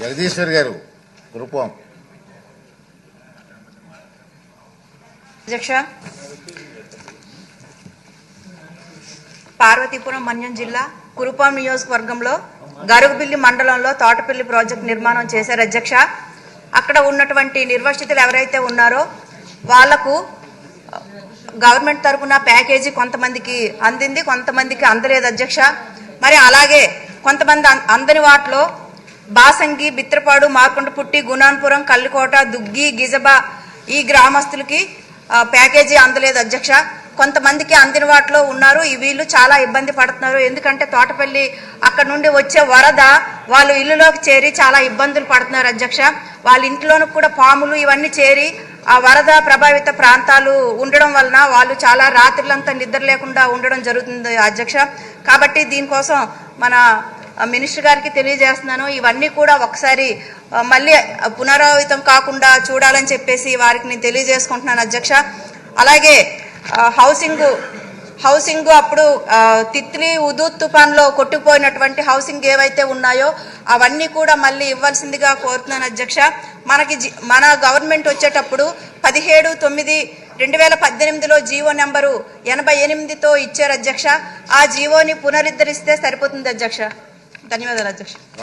జగదీశ్వర్ గారు కురుపం అధ్యక్ష పార్వతీపురం మన్యం జిల్లా కురుపాం నియోజకవర్గంలో గరుగుబిల్లి మండలంలో తోటపల్లి ప్రాజెక్ట్ నిర్మాణం చేశారు అధ్యక్ష. అక్కడ ఉన్నటువంటి నిర్వసితులు ఎవరైతే ఉన్నారో వాళ్ళకు గవర్నమెంట్ తరపున ప్యాకేజీ కొంతమందికి అందింది కొంతమందికి అందలేదు అధ్యక్ష. మరి అలాగే కొంతమంది అందని వాటిలో బాసంగి బిత్రపాడు మార్కొండపుట్టి గుణాన్పురం కల్లికోట దుగ్గి గిజబా ఈ గ్రామస్తులకి ప్యాకేజీ అందలేదు అధ్యక్ష. కొంతమందికి అందిన వాటిలో ఉన్నారు. ఈ వీళ్ళు చాలా ఇబ్బంది పడుతున్నారు. ఎందుకంటే తోటపల్లి అక్కడ నుండి వచ్చే వరద వాళ్ళు ఇల్లులోకి చేరి చాలా ఇబ్బందులు పడుతున్నారు అధ్యక్ష. వాళ్ళ ఇంట్లోనూ కూడా పాములు ఇవన్నీ చేరి ఆ వరద ప్రభావిత ప్రాంతాలు ఉండడం వలన వాళ్ళు చాలా రాత్రులంతా నిద్ర లేకుండా ఉండడం జరుగుతుంది అధ్యక్ష. కాబట్టి దీనికోసం మన మినిస్టర్ గారికి తెలియజేస్తున్నాను. ఇవన్నీ కూడా ఒకసారి మళ్ళీ పునరావృతం కాకుండా చూడాలని చెప్పేసి వారికి నేను తెలియజేసుకుంటున్నాను అధ్యక్ష. అలాగే హౌసింగ్ హౌసింగ్ అప్పుడు తిత్లీ ఉదూత్ తుఫాన్లో కొట్టుకుపోయినటువంటి హౌసింగ్ ఏవైతే ఉన్నాయో అవన్నీ కూడా మళ్ళీ ఇవ్వాల్సిందిగా కోరుతున్నాను అధ్యక్ష. మనకి జి- మన గవర్నమెంట్ వచ్చేటప్పుడు పదిహేడు తొమ్మిది రెండు వేల పద్దెనిమిదిలో జీవో నెంబరు ఎనభై ఎనిమిదితో ఇచ్చారు అధ్యక్ష. ఆ జీవోని పునరుద్ధరిస్తే సరిపోతుంది అధ్యక్ష. Tenim adelante.